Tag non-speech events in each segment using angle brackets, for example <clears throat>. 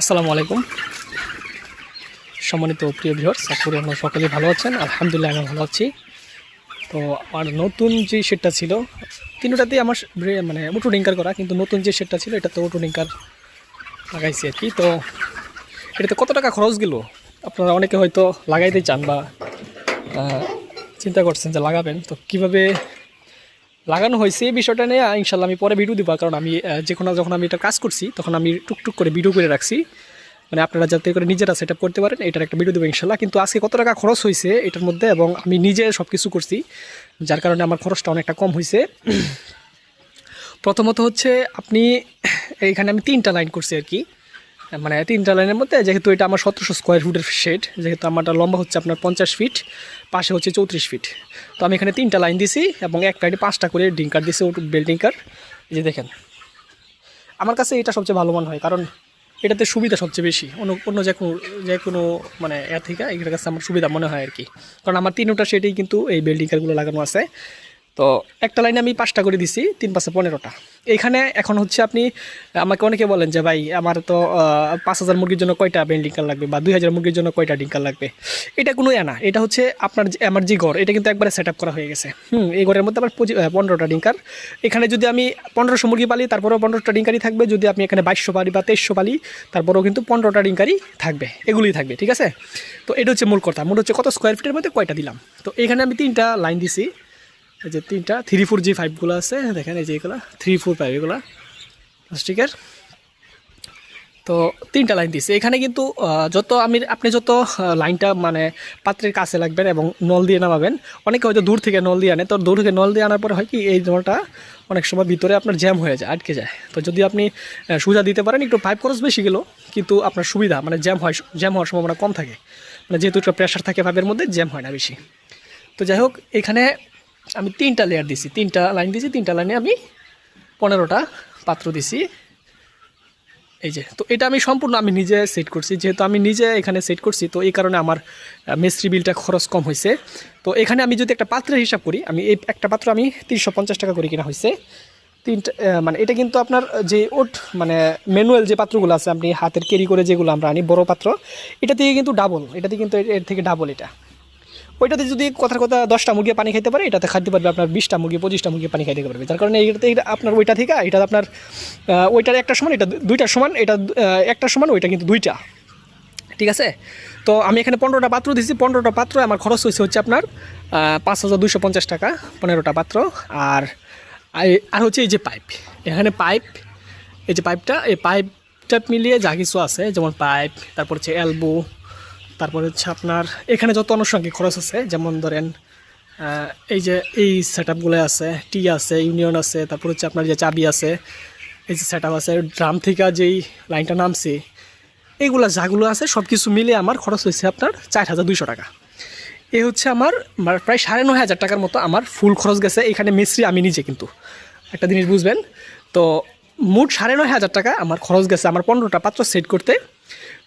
আসসালামু আলাইকুম। সম্মানিত প্রিয় ভিউয়ার্স, আশা আপনারা সকলেই ভালো আছেন। আলহামদুলিল্লাহ আমি ভালো আছি। তো আমার নতুন যে শেডটা ছিল, তিনটাতেই আমার মানে অটো ডিঙ্কার করা, কিন্তু নতুন যে শেডটা ছিল, এটা তো অটো ডিঙ্কার লাগাইছি আর কি। তো এটাতে কত টাকা খরচ গেল? আপনারা অনেকে হয়তো লাগাইতে চান বা চিন্তা করছেন যে লাগাবেন। তো কীভাবে লাগানো হয়েছে এই বিষয়টা নিয়ে, ইনশাল্লাহ আমি পরে ভিডিও দিব, কারণ আমি যে কোনো যখন আমি এটা কাজ করছি, তখন আমি টুকটুক করে ভিডিও করে রাখছি। মানে আপনারা যাতে করে নিজেরা সেট করতে পারেন, এটার একটা ভিডিও দেবো ইনশাল্লাহ। কিন্তু আজকে কত টাকা খরচ হয়েছে এটার মধ্যে, এবং আমি নিজে সব কিছু করছি, যার কারণে আমার খরচটা অনেকটা কম হয়েছে। <clears throat> প্রথমত হচ্ছে, আপনি এইখানে আমি তিনটা লাইন করছি আর কি। মানে তিনটা লাইনের মধ্যে, যেহেতু এটা আমার সতেরোশো স্কোয়ার ফুটের শেড যেহেতু আমারটা লম্বা হচ্ছে আপনার পঞ্চাশ ফিট পাশে হচ্ছে চৌত্রিশ ফিট তো আমি এখানে তিনটা লাইন দিছি এবং এক লাইনে পাঁচটা করে ডিঙ্কার দিছি বেল ডিঙ্কার যে দেখেন, আমার কাছে এটা সবচেয়ে ভালো মনে হয়, কারণ এটাতে সুবিধা সবচেয়ে বেশি। অন্য অন্য যে কোনো যে কোনো মানে এ থেকে এটার কাছে আমার সুবিধা মনে হয় আর কি। কারণ আমার তিনটা সেটাই কিন্তু এই বেল্ডিংকারগুলো লাগানো আছে। তো একটা লাইনে আমি পাঁচটা করে দিছি, তিন, পাঁচে পনেরোটা। এইখানে এখন হচ্ছে আপনি, আমাকে অনেকে বলেন যে, ভাই, আমার তো পাঁচ হাজার মুরগির জন্য কয়টা বেল্ডিংকার লাগবে বা দুই হাজার মুরগির জন্য কয়টা ডিঙ্কার লাগবে? এটা কোনো এ না, এটা হচ্ছে আপনার আমার যে ঘর, এটা কিন্তু একবারে সেট করা হয়ে গেছে। হুম, এই ঘরের মধ্যে আমার পনেরোটা ডিঙ্কার এখানে যদি আমি পনেরোশো মুরগি পালি, তারপরেও পনেরোটা ডিঙ্কারই থাকবে। যদি আপনি এখানে বাইশশো পালি বা তেইশশো পালি, তারপরেও কিন্তু পনেরোটা ডিঙ্কারই থাকবে। এগুলোই থাকবে, ঠিক আছে? তো এটা হচ্ছে মূল কথা। মূল হচ্ছে কত স্কোয়ার ফিটের মধ্যে কয়টা দিলাম? তো এখানে আমি তিনটা লাইন দিছি। এই যে তিনটা থ্রি ফোর জি ফাইভগুলো আছে, দেখেন এই যে এগুলো থ্রি ফোর ফাইভ এগুলো প্লাস্টিকের তো তিনটা লাইন দিছে। এখানে কিন্তু যত আমি, আপনি যত লাইনটা মানে পাত্রের কাছে লাগবেন এবং নল দিয়ে নামাবেন, অনেকে হয়তো দূর থেকে নল দিয়ে আনে। তো দূর থেকে নল দিয়ে আনার পরে হয় কি, এই নলটা অনেক সময় ভিতরে আপনার জ্যাম হয়ে যায়, আটকে যায়। তো যদি আপনি সুবিধা দিতে পারেন, একটু পাইপ খরচ বেশি গেল, কিন্তু আপনার সুবিধা মানে জ্যাম হয় জ্যাম হওয়ার সম্ভাবনা কম থাকে। মানে যেহেতু একটা প্রেশার থাকে পাইপের মধ্যে জ্যাম হয় না বেশি। তো যাই হোক, এখানে আমি তিনটা লেয়ার দিছি, তিনটা লাইন দিছি, তিনটা লাইনে আমি পনেরোটা পাত্র দিছি। এই যে, তো এটা আমি সম্পূর্ণ আমি নিজে সেট করছি, যেহেতু আমি নিজে এখানে সেট করছি, তো এই কারণে আমার মিস্ত্রি বিলটা খরচ কম হয়েছে। তো এখানে আমি যদি একটা পাত্রের হিসাব করি, আমি এই একটা পাত্র আমি তিনশো পঞ্চাশ টাকা করে কিনা হয়েছে। তিনটা মানে এটা কিন্তু আপনার যে ওট মানে ম্যানুয়াল যে পাত্রগুলো আছে, আপনি হাতের ক্যারি করে যেগুলো আমরা আনি, বড় পাত্র, এটা থেকে কিন্তু ডাবল এটাতে কিন্তু এর থেকে ডাবল এটা। ওইটাতে যদি কথার কথা দশটা মুরগি পানি খাইতে পারে, এটাতে খাইতে পারবে আপনার বিশটা মুরগি, পঁচিশটা মুরগি পানি খাইতে পারবে। যার কারণে এটা আপনার ওইটা থেকে এটা আপনার ওইটার একটা সমান, এটা দুইটার সমান, এটা একটা সমান, ওইটা কিন্তু দুইটা। ঠিক আছে? তো আমি এখানে পনেরোটা পাত্র দিয়েছি, পনেরোটা পাত্র আমার খরচ হয়েছে হচ্ছে আপনার পাঁচ হাজার দুশো পঞ্চাশ টাকা, পনেরোটা পাত্র। আর আর হচ্ছে এই যে পাইপ, এখানে পাইপ, এই যে পাইপটা, এই পাইপটা মিলিয়ে যা কিছু আছে, যেমন পাইপ, তারপর হচ্ছে এলবো তারপর হচ্ছে আপনার এখানে যত আনুষঙ্গিক খরচ আছে, যেমন ধরেন এই যে এই সেট আপগুলো আছে, টি আছে, ইউনিয়ন আছে, তারপর হচ্ছে আপনার যে চাবি আছে, এই যে সেট আছে, ড্রাম থেকে যেই লাইনটা নামছে এইগুলো যাগুলো আছে সব কিছু মিলে আমার খরচ হয়েছে আপনার চার হাজার দুইশো টাকা। এ হচ্ছে আমার প্রায় সাড়ে নয় হাজার টাকার মতো আমার ফুল খরচ গেছে এখানে মিস্ত্রি আমি নিজে কিন্তু। একটা জিনিস বুঝবেন, তো মোট সাড়ে নয় হাজার টাকা আমার খরচ গেছে, আমার পনেরোটা পাত্র সেট করতে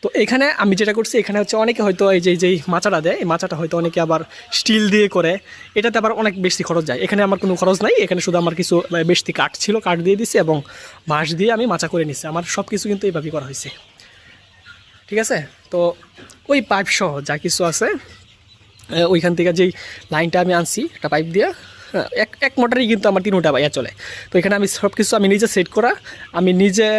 তো এখানে আমি যেটা করছি এখানে হচ্ছে অনেকে হয়তো এই যে যেই মাচাটা দেয় এই মাচাটা হয়তো অনেকে আবার স্টিল দিয়ে করে। এটাতে আবার অনেক বেশি খরচ যায়। এখানে আমার কোনো খরচ নাই এখানে শুধু আমার কিছু বেশি কাঠ ছিল কাঠ দিয়ে দিছি এবং বাঁশ দিয়ে আমি মাচা করে নিছি। আমার সব কিছু কিন্তু এইভাবেই করা হয়েছে। ঠিক আছে? তো ওই পাইপ সহ যা কিছু আছে ওইখান থেকে যেই লাইনটা আমি আনছি একটা পাইপ দিয়ে হ্যাঁ, এক এক মোটরই কিন্তু আমার তিনটা বাইয়া চলে। তো এখানে আমি সব কিছু আমি নিজে সেট করা আমি নিজে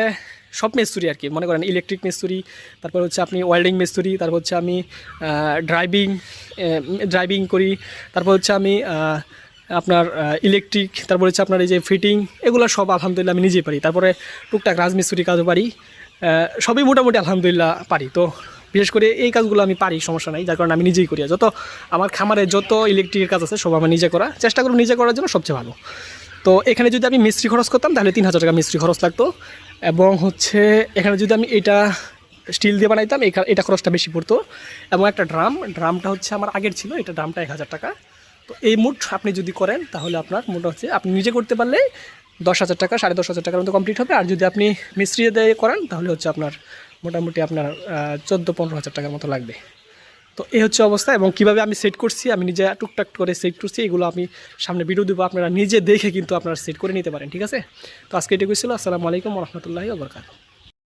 সব মিস্ত্রি আর কি। মনে করেন ইলেকট্রিক মিস্ত্রি, তারপর হচ্ছে আপনি ওয়েল্ডিং মিস্ত্রি, তারপর হচ্ছে আমি ড্রাইভিং ড্রাইভিং করি, তারপর হচ্ছে আমি আপনার ইলেকট্রিক তারপর হচ্ছে আপনার এই যে ফিটিং এগুলো সব আলহামদুলিল্লাহ আমি নিজেই পারি। তারপরে টুকটাক রাজমিস্ত্রি কাজও পারি সবই মোটামুটি আলহামদুলিল্লাহ পারি। তো বিশেষ করে এই কাজগুলো আমি পারি, সমস্যা নাই, যার কারণে আমি নিজেই করি। যত আমার খামারে যত ইলেকট্রিকের কাজ আছে, সব আমার নিজে করা, চেষ্টা করব নিজে করার জন্য সবচেয়ে ভালো। তো এখানে যদি আমি মিস্ত্রি খরচ করতাম, তাহলে তিন হাজার টাকা মিস্ত্রি খরচ লাগতো। এবং হচ্ছে এখানে যদি আমি এটা স্টিল দিয়ে বানাইতাম এটা খরচটা বেশি পড়তো। এবং একটা ড্রাম, ড্রামটা হচ্ছে আমার আগের ছিল, এটা ড্রামটা এক হাজার টাকা। তো এই মুঠ আপনি যদি করেন, তাহলে আপনার মোট হচ্ছে, আপনি নিজে করতে পারলে দশ হাজার টাকা, সাড়ে দশ হাজার টাকার মতো কমপ্লিট হবে। আর যদি আপনি মিস্ত্রি দিয়ে করেন, তাহলে হচ্ছে আপনার মোটামুটি আপনার চোদ্দ পনেরো হাজার টাকার মতো লাগবে। তো এই হচ্ছে অবস্থা এবং কীভাবে আমি সেট করছি, আমি নিজে টুকটাক করে সেট করছি, এগুলো আমি সামনে ভিডিও দেবো, আপনারা নিজে দেখে কিন্তু আপনারা সেট করে নিতে পারেন, ঠিক আছে? তো আজকে এটুকুই ছিল, আসসালামু আলাইকুম রহমতুল্লাহি ওবরকাত